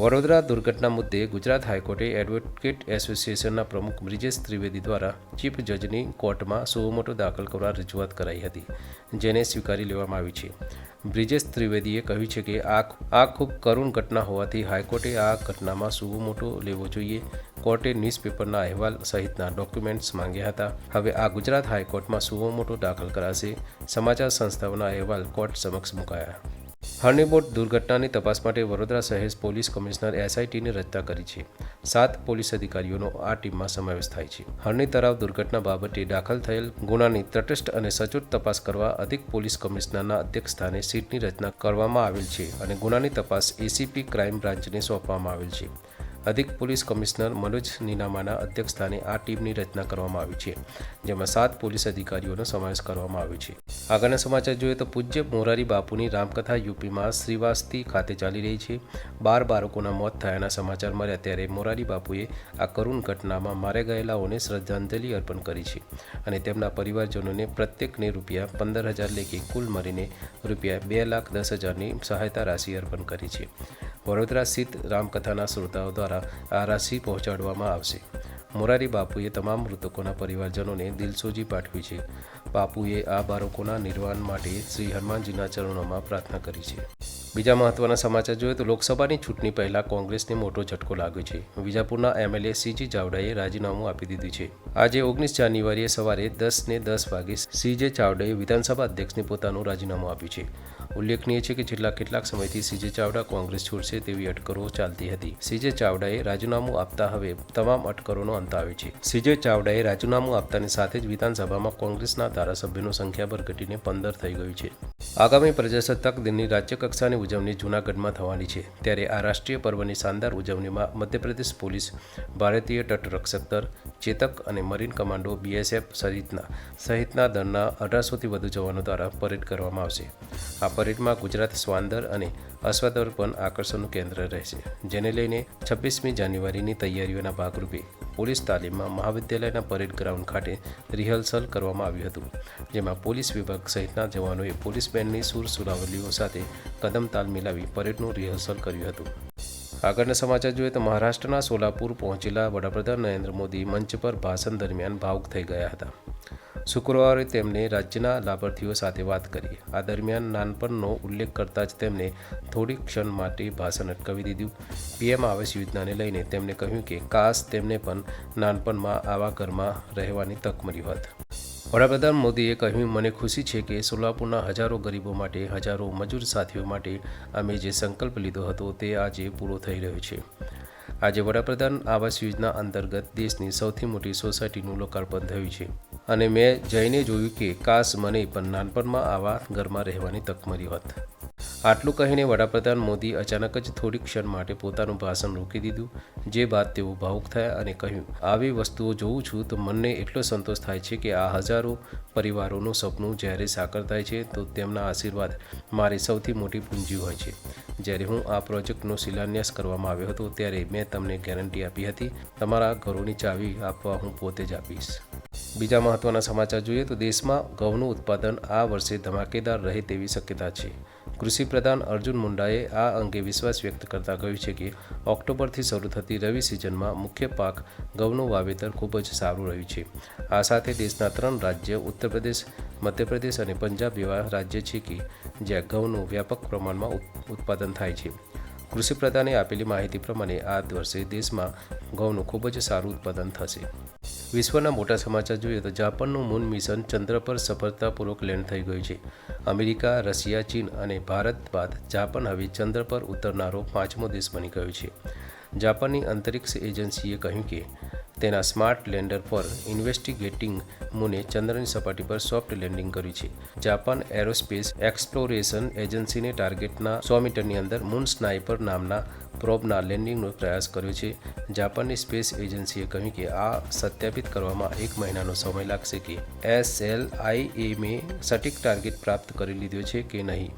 વડોદરા દુર્ઘટના મુદ્દે ગુજરાત હાઈકોર્ટે એડવોકેટ એસોસિએશનના પ્રમુખ બ્રિજેશ ત્રિવેદી દ્વારા ચીફ જજની કોર્ટમાં સુઓમોટો દાખલ કરવા રજૂઆત કરાઈ હતી, જેને સ્વીકારી લેવામાં આવી છે. બ્રિજેશ ત્રિવેદીએ કહ્યું છે કે આ આ ખૂબ કરુણ ઘટના હોવાથી હાઈકોર્ટે આ ઘટનામાં સુઓમોટો લેવો જોઈએ. કોર્ટે ન્યૂઝપેપરના અહેવાલ સહિતના ડોક્યુમેન્ટ્સ માંગ્યા હતા. હવે આ ગુજરાત હાઈકોર્ટમાં સુઓમોટો દાખલ કરાશે, સમાચાર સંસ્થાઓના અહેવાલ કોર્ટ સમક્ષ મુકાયા. હર્નીબોટ દુર્ઘટનાની તપાસ માટે વડોદરા શહેર પોલીસ કમિશનર એસઆઈટીની રચના કરી છે. સાત પોલીસ અધિકારીઓનો આ ટીમમાં સમાવેશ થાય છે. હરણી તળાવ દુર્ઘટના બાબતે દાખલ થયેલ ગુનાની તટસ્થ અને સચોટ તપાસ કરવા અધિક પોલીસ કમિશનરના અધ્યક્ષસ્થાને સીટની રચના કરવામાં આવેલ છે અને ગુનાની તપાસ એસીપી ક્રાઇમ બ્રાન્ચને સોંપવામાં આવેલ છે. અધિક પોલીસ કમિશનર મનોજ નીનામાના અધ્યક્ષસ્થાને આ ટીમની રચના કરવામાં આવી છે, જેમાં સાત પોલીસ અધિકારીઓનો સમાવેશ કરવામાં આવ્યો છે. આગળના સમાચાર જોઈએ તો પૂજ્ય મોરારી બાપુની રામકથા યુપીમાં શ્રીવાસ્તી ખાતે ચાલી રહી છે. બાર બાળકોના મોત થયાના સમાચાર મળ્યા ત્યારે મોરારી બાપુએ આ કરુણ ઘટનામાં માર્યા ગયેલાઓને શ્રદ્ધાંજલિ અર્પણ કરી છે અને તેમના પરિવારજનોને પ્રત્યેકને રૂપિયા પંદર હજાર લેખે કુલ મળીને રૂપિયા બે લાખ દસ હજારની સહાયતા રાશિ અર્પણ કરી છે. વડોદરા સ્થિત રામકથાના શ્રોતાઓ દ્વારા આ રાશિ પહોંચાડવામાં આવશે. મોરારી બાપુએ તમામ મૃતકોના પરિવારજનોને દિલસોજી પાઠવી છે. બાપુએ આ બાળકોના નિર્વાણ માટે શ્રી હનુમાનજીના ચરણોમાં પ્રાર્થના કરી છે. બીજા મહત્વના સમાચાર જોઈએ તો લોકસભાની ચૂંટણી પહેલા કોંગ્રેસને મોટો ઝટકો લાગ્યો છે. વિજાપુરના એમએલએ સીજી ચાવડાએ રાજીનામું આપી દીધું છે. આજે ઓગણીસ જાન્યુઆરીએ સવારે દસ ને દસ વાગે સીજે ચાવડાએ વિધાનસભા અધ્યક્ષને પોતાનું રાજીનામું આપ્યું છે. ઉલ્લેખનીય છે કે છેલ્લા કેટલાક સમયથી સીજે ચાવડા કોંગ્રેસ છોડશે તેવી અટકરો ચાલતી હતી. સીજે ચાવડાએ રાજીનામું આપતા હવે તમામ અટકરોનો અંત આવે છે. સીજે ચાવડાએ રાજીનામું આપતાની સાથે જ વિધાનસભામાં કોંગ્રેસના ધારાસભ્યોનો સંખ્યાભર ઘટીને પંદર થઈ ગયું છે. આગામી પ્રજાસત્તાક દિનની રાજ્યકક્ષાની ઉજવણી જૂનાગઢમાં થવાની છે. ત્યારે આ રાષ્ટ્રીય પર્વની શાનદાર ઉજવણીમાં મધ્યપ્રદેશ પોલીસ, ભારતીય તટરક્ષક દળ, ચેતક અને મરીન કમાન્ડો બીએસએફ સહિતના સહિતના દળના અઢારસોથી વધુ જવાનો દ્વારા પરેડ કરવામાં આવશે. આ પરેડમાં ગુજરાત સ્વાંદર અને અશ્વદળ પણ આકર્ષણનું કેન્દ્ર રહેશે. જેને લઈને છવ્વીસમી જાન્યુઆરીની તૈયારીઓના ભાગરૂપે પોલીસ તાલીમમાં મહાવિદ્યાલયના પરેડ ગ્રાઉન્ડ ખાતે રિહર્સલ કરવામાં આવ્યું હતું, જેમાં પોલીસ વિભાગ સહિતના જવાનોએ પોલીસ બેન્ડની સુર સુરાવલીઓ સાથે કદમ તાલ મિલાવી પરેડનું રિહર્સલ કર્યું હતું. આગળના સમાચાર જોઈએ તો મહારાષ્ટ્રના સોલાપુર પહોંચેલા વડાપ્રધાન નરેન્દ્ર મોદી મંચ પર ભાષણ દરમિયાન ભાવુક થઈ ગયા હતા. શુક્રવારે તેમણે રાજ્યના લાભાર્થીઓ સાથે વાત કરી. આ દરમિયાન નાનપણનો ઉલ્લેખ કરતા જ તેમણે થોડી ક્ષણ માટે ભાષણ અટકાવી દીધું. પીએમ આવાસ યોજનાને લઈને તેમણે કહ્યું કે કાશ તેમને પણ નાનપણમાં આવા ઘરમાં રહેવાની તક મળી હોત. વડાપ્રધાન મોદીએ કહ્યું, મને ખુશી છે કે સોલાપુરના હજારો ગરીબો માટે, હજારો મજૂર સાથીઓ માટે અમે જે સંકલ્પ લીધો હતો તે આજે પૂરો થઈ રહ્યો છે. આજે વડાપ્રધાન આવાસ યોજના અંતર્ગત દેશની સૌથી મોટી સોસાયટીનું લોકાર્પણ થયું છે. અને મેં જઈને જોયું કે કાશ મને પણ નાનપણમાં આવા ઘરમાં રહેવાની તક મળી હોત. આટલું કહીને વડાપ્રધાન મોદી અચાનક જ થોડી ક્ષણ માટે પોતાનું ભાષણ રોકી દીધું, જે બાદ તેઓ ભાવુક થયા અને કહ્યું, આવી વસ્તુઓ જોઉં છું તો મનને એટલો સંતોષ થાય છે કે આ હજારો પરિવારોનું સપનું જ્યારે સાકર થાય છે તો તેમના આશીર્વાદ મારી સૌથી મોટી પૂંજી હોય છે. જ્યારે હું આ પ્રોજેક્ટનો શિલાન્યાસ કરવામાં આવ્યો હતો ત્યારે મેં તમને ગેરંટી આપી હતી. તમારા ઘરોની ચાવી આપવા હું પોતે જ આપીશ. બીજા મહત્વના સમાચાર જોઈએ તો દેશમાં ઘઉંનું ઉત્પાદન આ વર્ષે ધમાકેદાર રહે તેવી શક્યતા છે. કૃષિ પ્રધાન અર્જુન મુંડાએ આ અંગે વિશ્વાસ વ્યક્ત કરતા કહ્યું છે કે ઓક્ટોબરથી શરૂ થતી રવિ સિઝનમાં મુખ્ય પાક ઘઉંનું વાવેતર ખૂબ જ સારું રહ્યું છે. આ સાથે દેશના ત્રણ રાજ્ય ઉત્તર પ્રદેશ મધ્યપ્રદેશ અને પંજાબ એવા રાજ્ય છે કે જ્યાં ઘઉંનું વ્યાપક પ્રમાણમાં ઉત્પાદન થાય છે. કૃષિ પ્રધાને આપેલી માહિતી પ્રમાણે આ વર્ષે દેશમાં ઘઉંનું ખૂબ જ સારું ઉત્પાદન થશે. વિશ્વના મોટા સમાચાર જોઈએ તો જાપાનનું મૂન મિશન ચંદ્ર પર સફળતાપૂર્વક લેન્ડ થઈ ગયું છે. અમેરિકા, રશિયા, ચીન અને ભારત બાદ જાપાન હવે ચંદ્ર પર ઉતરનારો પાંચમો દેશ બની ગયો છે. જાપાનની અંતરિક્ષ એજન્સીએ કહ્યું કે તેના સ્માર્ટ લેન્ડર પર ઇન્વેસ્ટિગેટિંગ મૂને ચંદ્રની સપાટી પર સોફ્ટ લેન્ડિંગ કર્યું છે. જાપાન એરોસ્પેસ એક્સપ્લોરેશન એજન્સીને ટાર્ગેટના સો મીટરની અંદર મૂન સ્નાઇપર નામના પ્રોબના લેન્ડિંગનો પ્રયાસ કર્યો છે. જાપાનની સ્પેસ એજન્સીએ કહ્યું કે આ સત્યાપિત કરવામાં એક મહિનાનો સમય લાગશે કે એસ એલ આઈ એમે સટીક ટાર્ગેટ પ્રાપ્ત કરી લીધો છે કે નહીં.